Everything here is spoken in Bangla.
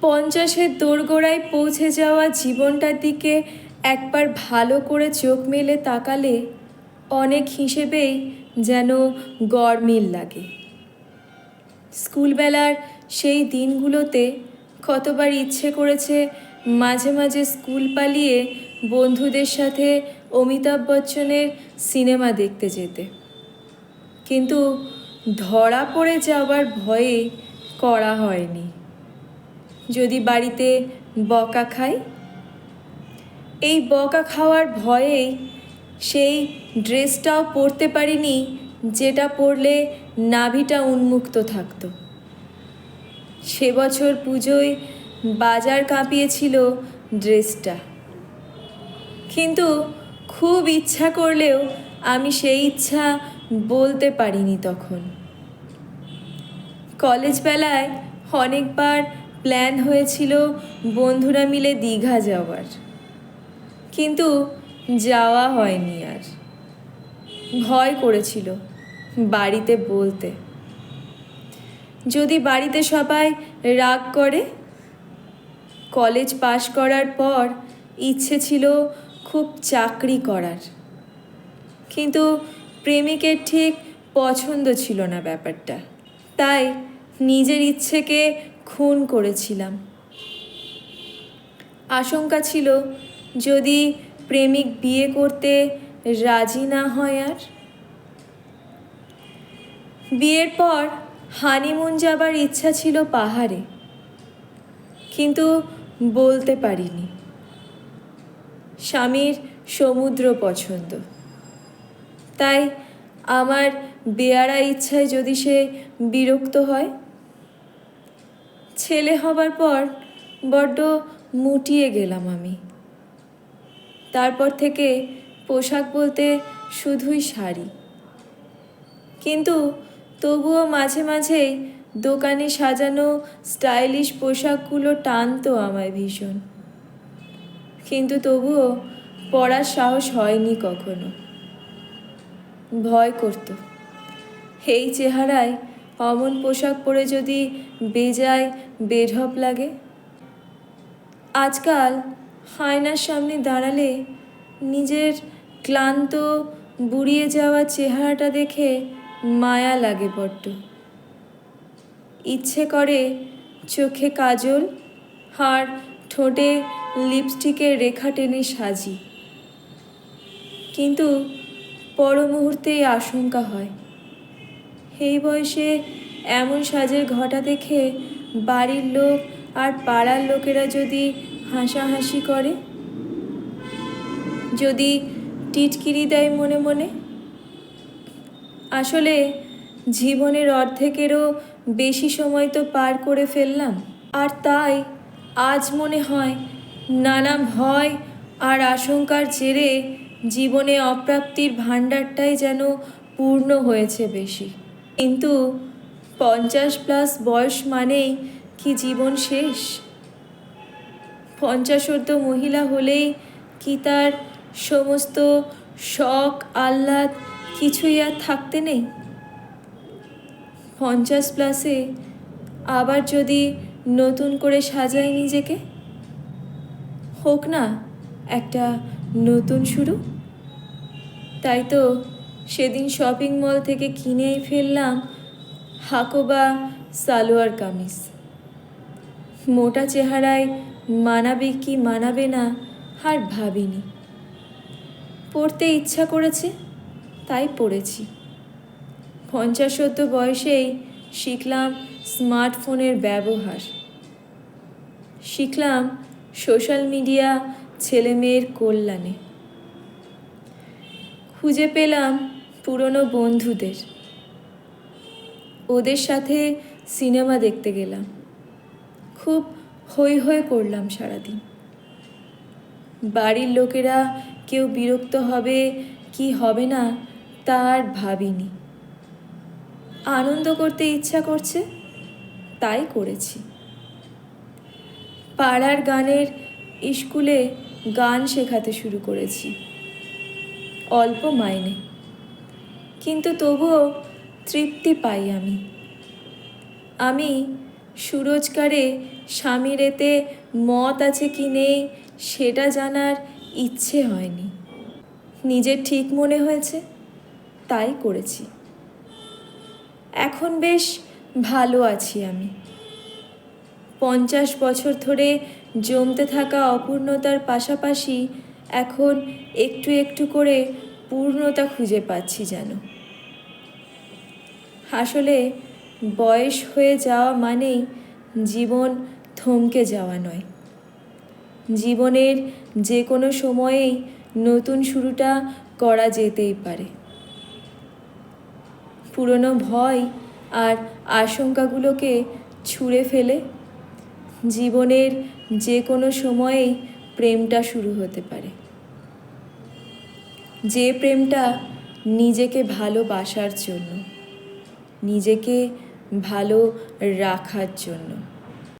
পঞ্চাশের দোরগোড়ায় পৌঁছে যাওয়া জীবনটার দিকে একবার ভালো করে চোখ মেলে তাকালে অনেক হিসেবেই যেন গরমিল লাগে। স্কুলবেলার সেই দিনগুলোতে কতবার ইচ্ছে করেছে মাঝে মাঝে স্কুল পালিয়ে বন্ধুদের সাথে অমিতাভ বচ্চনের সিনেমা দেখতে যেতে। কিন্তু ধরা পড়ে যাওয়ার ভয়ে করা হয়নি। যদি বাড়িতে বকা খাই এই বকা খাওয়ার ভয়েই সেই ড্রেসটাও পরতে পারিনি, যেটা পরলে নাভিটা উন্মুক্ত থাকতো। সে বছর পুজোয় বাজার কাঁপিয়েছিল ড্রেসটা। কিন্তু খুব ইচ্ছা করলেও আমি সেই ইচ্ছা বলতে পারিনি তখন। কলেজ বেলায় অনেকবার প্ল্যান হয়েছিল বন্ধুরা মিলে দীঘা যাওয়ার। কিন্তু যাওয়া হয়নি আর। ভয় করেছিল বাড়িতে বলতে। যদি বাড়িতে সবাই রাগ করে, কলেজ পাশ করার পর ইচ্ছে ছিল খুব চাকরি করার। কিন্তু প্রেমিকের ঠিক পছন্দ ছিল না ব্যাপারটা। তাই নিজের ইচ্ছেকে খুন করেছিলাম। আশঙ্কা ছিল, যদি প্রেমিক বিয়ে করতে রাজি না হয় আর? বিয়ের পর হানিমুন যাবার ইচ্ছা ছিল পাহাড়ে, কিন্তু বলতে পারিনি। স্বামীর সমুদ্র পছন্দ, তাই আমার বেয়ারা ইচ্ছায় যদি সে বিরক্ত হয় ছেলে হবার পর বড্ড মুটিয়ে গেলাম আমি। তারপর থেকে পোশাক বলতে শুধুই শাড়ি। কিন্তু তবুও মাঝে মাঝেই দোকানে সাজানো স্টাইলিশ পোশাকগুলো টানতো আমায় ভীষণ। কিন্তু তবুও পরার সাহস হয়নি কখনো। ভয় করতো। এই চেহারায় অমন পোশাক পরে যদি বেজায় বেঢপ লাগে? আজকাল হায়নার সামনে দাঁড়ালে নিজের ক্লান্ত, বুড়িয়ে যাওয়া চেহারাটা দেখে মায়া লাগে বড্ড। ইচ্ছে করে চোখে কাজল, আর ঠোঁটে লিপস্টিকের রেখা টেনে সাজি। কিন্তু পর মুহূর্তেই আশঙ্কা হয়। এই বয়সে এমন সাজের ঘটা দেখে বাড়ির লোক আর পাড়ার লোকেরা যদি হাসাহাসি করে? যদি টিটকিরি দেয় মনে মনে? আসলে জীবনের অর্ধেকেরও বেশি সময় তো পার করে ফেললাম। আর তাই আজ মনে হয় নানা ভয় আর আশঙ্কার জেরে জীবনে অপ্রাপ্তির ভাণ্ডারটাই যেন পূর্ণ হয়েছে বেশি। কিন্তু পঞ্চাশ প্লাস বয়স মানেই কি জীবন শেষ? পঞ্চাশোর্ধ মহিলা হলেই কি তার সমস্ত শখ, আহ্লাদ কিছুই আর থাকতে নেই? পঞ্চাশ প্লাসে আবার যদি নতুন করে সাজাই নিজেকে? হোক না, একটা নতুন শুরু। তাই তো সেদিন শপিং মল থেকে কিনেই ফেললাম হাকোবা সালোয়ার কামিজ। মোটা চেহারায় মানাবে কি মানাবে না আর ভাবিনি। পড়তে ইচ্ছা করেছে, তাই পড়েছি। পঞ্চাশোত্তর বয়সেই শিখলাম স্মার্টফোনের ব্যবহার। শিখলাম সোশ্যাল মিডিয়া ছেলে মেয়ের কল্যাণে। খুঁজে পেলাম পুরনো বন্ধুদের। ওদের সাথে সিনেমা দেখতে গেলাম। খুব হৈ হৈ করলাম সারাদিন। বাড়ির লোকেরা কেউ বিরক্ত হবে, কি হবে না, তা আর ভাবিনি। আনন্দ করতে ইচ্ছা করছে, তাই করেছি। পাড়ার গানের স্কুলে গান শেখাতে শুরু করেছি, অল্প মাইনে। কিন্তু তবুও তৃপ্তি পাই আমি। আমি সুরোজকারে স্বামীর এতে মত আছে কি নেই সেটা জানার ইচ্ছে হয়নি। নিজের ঠিক মনে হয়েছে, তাই করেছি। এখন বেশ ভালো আছি আমি। পঞ্চাশ বছর ধরে জমতে থাকা অপূর্ণতার পাশাপাশি এখন একটু একটু করে পূর্ণতা খুঁজে পাচ্ছি যেন। আসলে বয়স হয়ে যাওয়া মানেই জীবন থমকে যাওয়া নয়। জীবনের যে কোনো সময়েই নতুন শুরুটা করা যেতেই পারে। পুরনো ভয় আর আশঙ্কাগুলোকে ছুঁড়ে ফেলে জীবনের যে কোনো সময়েই প্রেমটা শুরু হতে পারে। যে প্রেমটা নিজেকে ভালোবাসার জন্য নিজেকে ভালো রাখার জন্য।